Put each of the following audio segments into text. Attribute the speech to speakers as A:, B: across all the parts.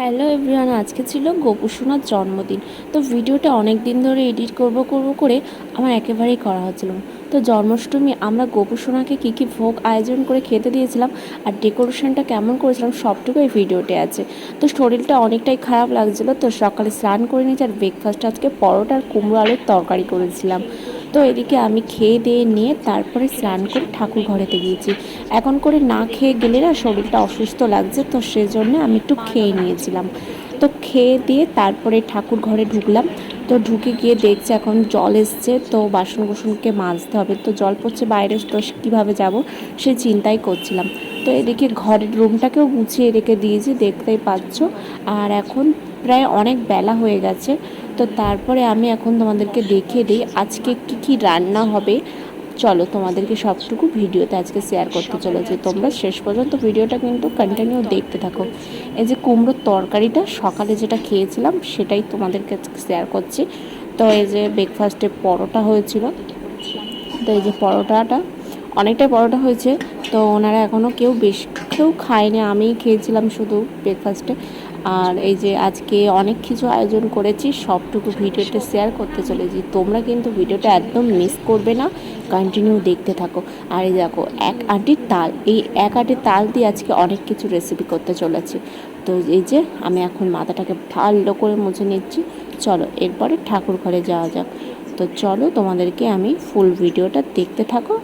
A: Hello everyone আজকে ছিল গোপুসোনার জন্মদিন। তো ভিডিওটা অনেক দিন ধরে এডিট করব করব করে আমার একেবারেই করা হচ্ছিল তো জন্মাষ্টমী আমরা গোপুসোনাকে কী কী ভোগ আয়োজন করে খেতে দিয়েছিলাম আর ডেকোরেশনটা কেমন করেছিলাম সবটুকু এই ভিডিওতে আছে। তো শরীরটা অনেকটাই খারাপ লাগছিল, তো সকালে স্নান করে নিয়েছি আর ব্রেকফাস্ট আজকে পরোটা আর কুমড়ো আলুর তরকারি করেছিলাম। তো এদিকে আমি খেয়ে দিয়ে নিয়ে তারপরে স্নান করে ঠাকুর ঘরেতে গিয়েছি। এখন করে না খেয়ে গেলে না শরীরটা অসুস্থ লাগছে, তো সেজন্য আমি একটু খেয়ে নিয়েছিলাম। তো খেয়ে দিয়ে তারপরে ঠাকুর ঘরে ঢুকলাম। তো ঢুকে গিয়ে দেখছি এখন জল এসছে, তো বাসন কুসনকে মাজতে হবে। তো জল পড়ছে বাইরে, তো কীভাবে যাব সে চিন্তাই করছিলাম। তো এদিকে ঘরের রুমটাকেও গুছিয়ে রেখে দিয়েছি, দেখতেই পাচ্ছ। আর এখন প্রায় অনেক বেলা হয়ে গেছে। তো তারপরে আমি এখন তোমাদেরকে দেখিয়ে দিই আজকে কি কি রান্না হবে। চলো তোমাদেরকে সবটুকু ভিডিওতে আজকে শেয়ার করতে চলেছি। তোমরা শেষ পর্যন্ত ভিডিওটা কিন্তু কন্টিনিউ দেখতে থাকো। এই যে কুমড়োর তরকারিটা সকালে যেটা খেয়েছিলাম সেটাই তোমাদেরকে শেয়ার করছি। তো এই যে ব্রেকফাস্টে পরোটা হয়েছিল। তো এই যে পরোটাটা, অনেকটাই পরোটা হয়েছে। তো ওনারা এখনও কেউ বেশ কেউ খায়নি আমিই খেয়েছিলাম শুধু ব্রেকফাস্টে আর এই যে আজকে অনেক কিছু আয়োজন করেছি, সবটুকু ভিডিওটা শেয়ার করতে চলেছি। তোমরা কিন্তু ভিডিওটা একদম মিস করবে না কন্টিনিউ দেখতে থাকো। আর এই দেখো, এক আটির তাল, এই এক আটির তাল দিয়ে আজকে অনেক কিছু রেসিপি করতে চলেছি। তো এই যে আমি এখন মাথাটাকে ভালো করে মুছে নিচ্ছি। চলো, এরপরে ঠাকুর ঘরে যাওয়া যাক। তো চলো তোমাদেরকে আমি ফুল ভিডিওটা দেখতে থাকো।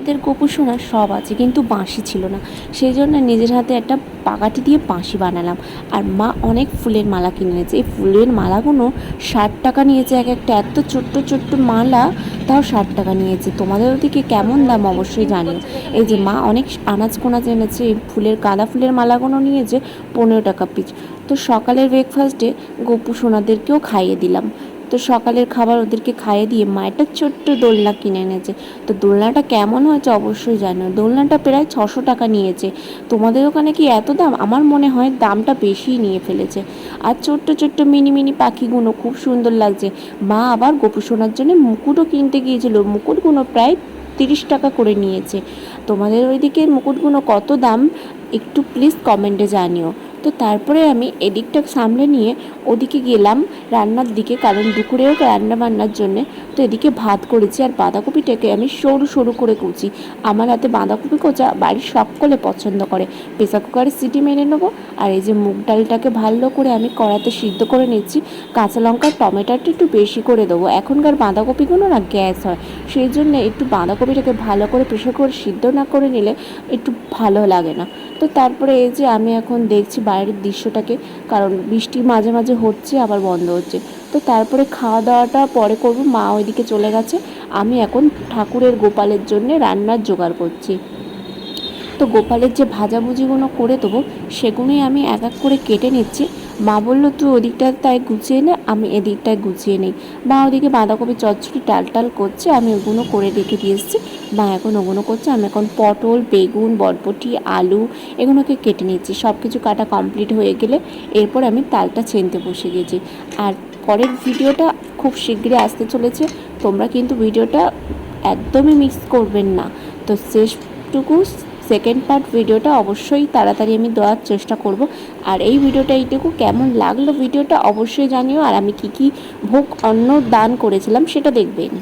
A: আমাদের গোপুসোনা সব আছে, কিন্তু বাঁশি ছিল না। সেই জন্য নিজের হাতে একটা পাকাটি দিয়ে বাঁশি বানালাম। আর মা অনেক ফুলের মালা কিনে এনেছে। এই ফুলের মালাগুলো ষাট টাকা নিয়েছে এক একটা। এত ছোট্ট ছোট্ট মালা, তাও ষাট টাকা নিয়েছে। তোমাদের ওদিকে কেমন দাম অবশ্যই জানিও। এই যে মা অনেক আনাজ কোনাজ এনেছে, এই ফুলের গাঁদা ফুলের মালাগুলো নিয়েছে, পনেরো টাকা পিস তো সকালের ব্রেকফাস্টে গোপু সোনাদেরকেও খাইয়ে দিলাম। তো সকালের খাবার ওদেরকে খাইয়ে দিয়ে মা একটা ছোট্ট দোলনা কিনে এনেছে। তো দোলনাটা কেমন হয়েছে অবশ্যই জানো দোলনাটা প্রায় ছশো টাকা নিয়েছে। তোমাদের ওখানে কি এত দাম? আমার মনে হয় দামটা বেশিই নিয়ে ফেলেছে। আর ছোট্ট ছোট্ট মিনি মিনি পাখিগুলো খুব সুন্দর লাগছে। মা আবার গোপু সোনার জন্য মুকুটও কিনতে গিয়েছিল। মুকুটগুলো প্রায় তিরিশ টাকা করে নিয়েছে। তোমাদের ওইদিকে মুকুটগুলো কত দাম? একটু প্লিজ কমেন্টে জানিও। তো তারপরে আমি এদিকটা সামলে নিয়ে ওদিকে গেলাম রান্নার দিকে, কারণ দুপুরেও রান্না বান্নার জন্যে তো এদিকে ভাত করেছি আর বাঁধাকপিটাকে আমি সরু সরু করে কুচি। আমার হাতে বাঁধাকপি কোচা বাড়ির সকলে পছন্দ করে। প্রেসার কুকারে সিটি মেরে নেব আর এই যে মুগ ডালটাকে ভালো করে আমি কড়াতে সিদ্ধ করে নিচ্ছি। কাঁচা লঙ্কা টমেটোটা একটু বেশি করে দেবো। এখনকার বাঁধাকপিগুলো না গ্যাস হয়। সেই জন্য একটু বাঁধাকপিটাকে ভালো করে প্রেসার করে সিদ্ধ না করে নিলে একটু ভালো লাগে না। তো তারপরে এই যে আমি এখন দেখছি বাইরের দৃশ্যটাকে, কারণ বৃষ্টি মাঝে মাঝে হচ্ছে, আবার বন্ধ হচ্ছে। তো তারপরে খাওয়া দাওয়াটা পরে করব, মা ওইদিকে চলে গেছে। আমি এখন ঠাকুরের গোপালের জন্যে রান্নার জোগাড় করছি। তো গোপালের যে ভাজাভুজিগুলো করে দেবো, সেগুলোই আমি এক এক করে কেটে নিচ্ছি। মা বলল, তুই ওদিকটা তাই গুছিয়ে নে, আমি এদিকটায় গুছিয়ে নিই। মা ওদিকে বাঁধাকপি, চচ্চড়ি টাল টাল করছে, আমি ওগুলো করে রেখে দিয়ে এসেছি। মা এখন ওগুলো করছে, আমি এখন পটল, বেগুন, বরবটি, আলু এগুলোকে কেটে নিচ্ছি সব কিছু কাটা কমপ্লিট হয়ে গেলে এরপর আমি তালটা ছেনতে বসে গেছি। আর পরের ভিডিওটা খুব শীঘ্রই আসতে চলেছে। তোমরা কিন্তু ভিডিওটা একদমই মিস করবেন না। তো শেষটুকু সেকেন্ড পার্ট ভিডিওটা অবশ্যই তাড়াতাড়ি আমি দেওয়ার চেষ্টা করব। আর এই ভিডিওটা এইটুকু কেমন লাগল ভিডিওটা অবশ্যই জানিও। আর আমি কি কি ভোগ অন্ন দান করেছিলাম সেটা দেখবেন।